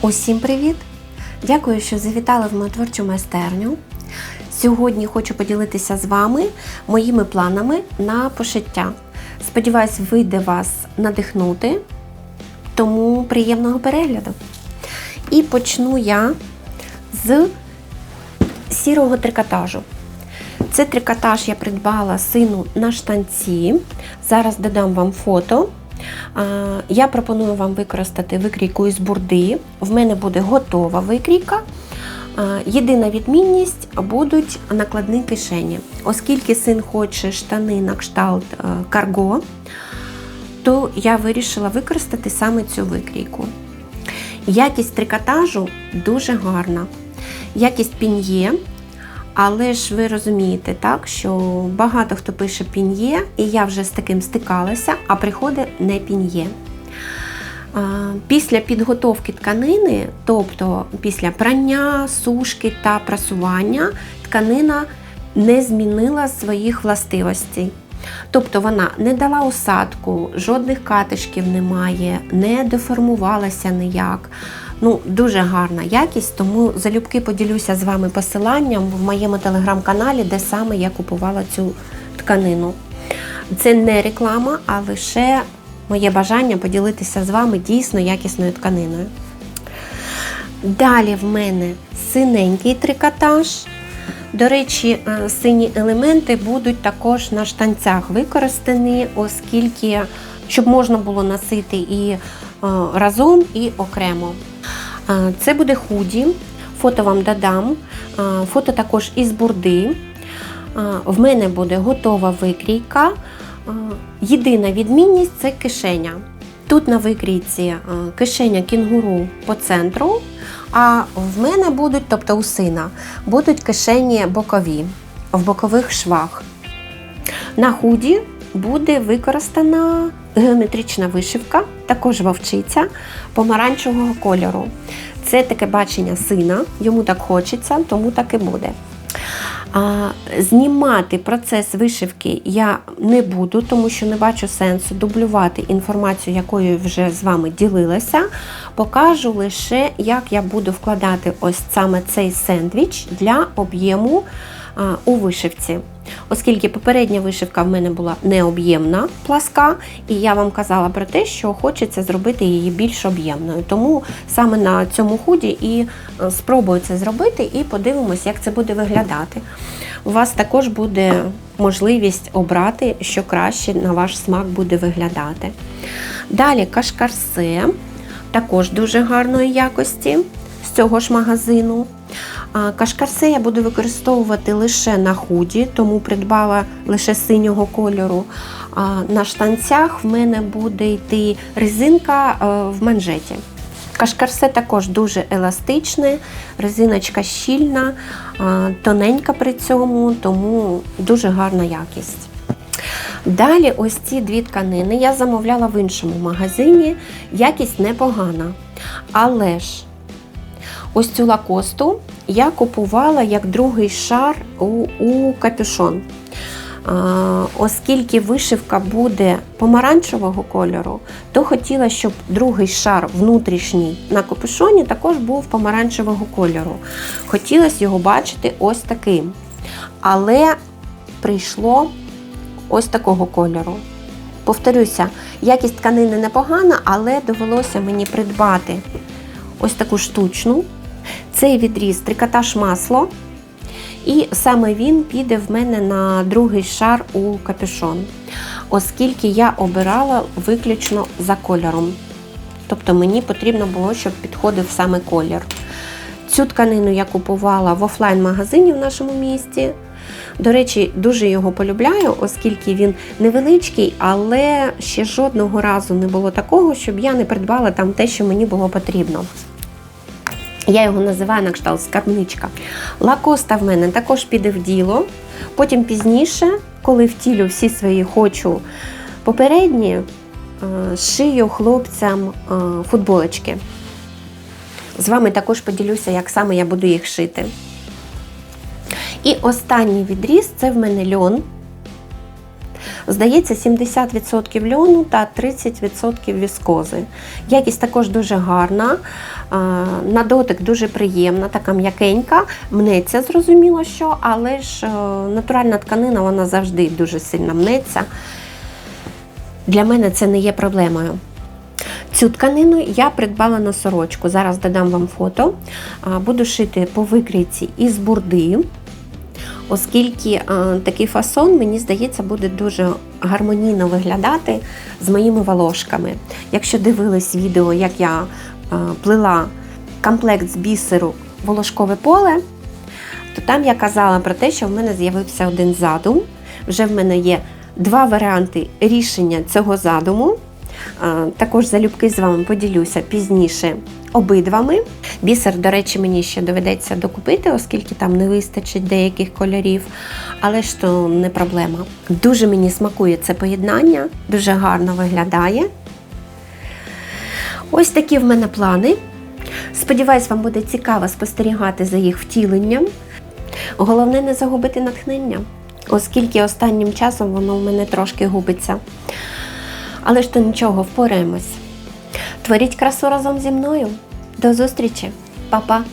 Усім привіт! Дякую, що завітали в мою творчу майстерню. Сьогодні хочу поділитися з вами моїми планами на пошиття. Сподіваюсь, вийде вас надихнути, тому приємного перегляду. І почну я з сірого трикотажу. Це трикотаж я придбала сину на штанці. Зараз додам вам фото. Я пропоную вам використати викрійку із бурди. В мене буде готова викрійка. Єдина відмінність будуть накладні кишені. Оскільки син хоче штани на кшталт е, карго, то я вирішила використати саме цю викрійку. Якість трикотажу дуже гарна. Якість пін'є, але ж ви розумієте, так, що багато хто пише пін'є, і я вже з таким стикалася, а приходить не пін'є. Після підготовки тканини, тобто після прання, сушки та прасування, тканина не змінила своїх властивостей. Тобто вона не дала осадку, жодних катишків немає, не деформувалася ніяк. Ну, Дуже гарна якість, тому залюбки поділюся з вами посиланням в моєму телеграм-каналі, де саме я купувала цю тканину. Це не реклама, а лише моє бажання поділитися з вами дійсно якісною тканиною. Далі в мене синенький трикотаж. До речі, е, сині елементи будуть також на штанцях використані, оскільки щоб можна було носити і е, разом, і окремо. Е, Це буде худі, фото вам додам, фото також із бурди. В мене буде готова викрійка. Єдина відмінність це кишеня. Тут на викрійці кишеня кінгуру по центру, а в мене будуть, тобто у сина, будуть кишені бокові в бокових швах. На худі буде використана геометрична вишивка, також вовчиця помаранчевого кольору. Це таке бачення сина, йому так хочеться, тому так і буде. А, Знімати процес вишивки я не буду, тому що не бачу сенсу дублювати інформацію, якою вже з вами ділилася. Покажу лише, як я буду вкладати ось саме цей сендвіч для об'єму у вишивці. Оскільки попередня вишивка в мене була необ'ємна пласка, і я вам казала про те, що хочеться зробити її більш об'ємною. Тому саме на цьому худі і е, спробую це зробити, і подивимось, як це буде виглядати. У вас також буде можливість обрати, що краще на ваш смак буде виглядати. Далі кашкарсе, також дуже гарної якості з цього ж магазину. Кашкарсе я буду використовувати лише на худі, тому придбала лише синього кольору. На штанцях в мене буде йти резинка в манжеті. Кашкарсе також дуже еластичне, резиночка щільна, тоненька при цьому, тому дуже гарна якість. Далі, ось ці дві тканини я замовляла в іншому магазині, якість непогана. Але ж ось цю лакосту я купувала як другий шар у, у капюшон. Оскільки вишивка буде помаранчевого кольору, то хотіла, щоб другий шар внутрішній на капюшоні також був помаранчевого кольору. Хотілося його бачити ось таким. Але прийшло ось такого кольору. Повторюся, якість тканини непогана, але довелося мені придбати ось таку штучну. Цей відріз трикотаж масло, і саме він піде в мене на другий шар у капюшон, оскільки я обирала виключно за кольором. Тобто мені потрібно було, щоб підходив саме колір. Цю тканину я купувала в офлайн-магазині в нашому місті. До речі, дуже його полюбляю, оскільки він невеличкий, але ще жодного разу не було такого, щоб я не придбала там те, що мені було потрібно. Я його називаю на кшталт скарбничка. Лакоста в мене також піде в діло. Потім пізніше, коли втілю всі свої хочу попередні, е, шию хлопцям е, футболочки. З вами також поділюся, як саме я буду їх шити. І останній відріз це в мене льон. Здається, 70% льону та 30% віскози. Якість також дуже гарна, на дотик дуже приємна, така м'якенька. Мнеться, зрозуміло, що, але ж е, натуральна тканина вона завжди дуже сильно мнеться. Для мене це не є проблемою. Цю тканину я придбала на сорочку. Зараз додам вам фото. Буду шити по викрійці із бурди, оскільки такий фасон, мені здається, буде дуже гармонійно виглядати з моїми волошками. Якщо дивились відео, як я а, плела комплект з бісеру волошкове поле, то там я казала про те, що в мене з'явився один задум. Вже в мене є два варіанти рішення цього задуму. Також залюбки з вами поділюся пізніше обидвами. Бісер, до речі, мені ще доведеться докупити, оскільки там не вистачить деяких кольорів, але ж то не проблема. Дуже мені смакує це поєднання, дуже гарно виглядає. Ось такі в мене плани. Сподіваюсь, вам буде цікаво спостерігати за їх втіленням. Головне не загубити натхнення, оскільки останнім часом воно в мене трошки губиться. Але ж то нічого, впораємось. Творіть красу разом зі мною. До зустрічі, Па-па!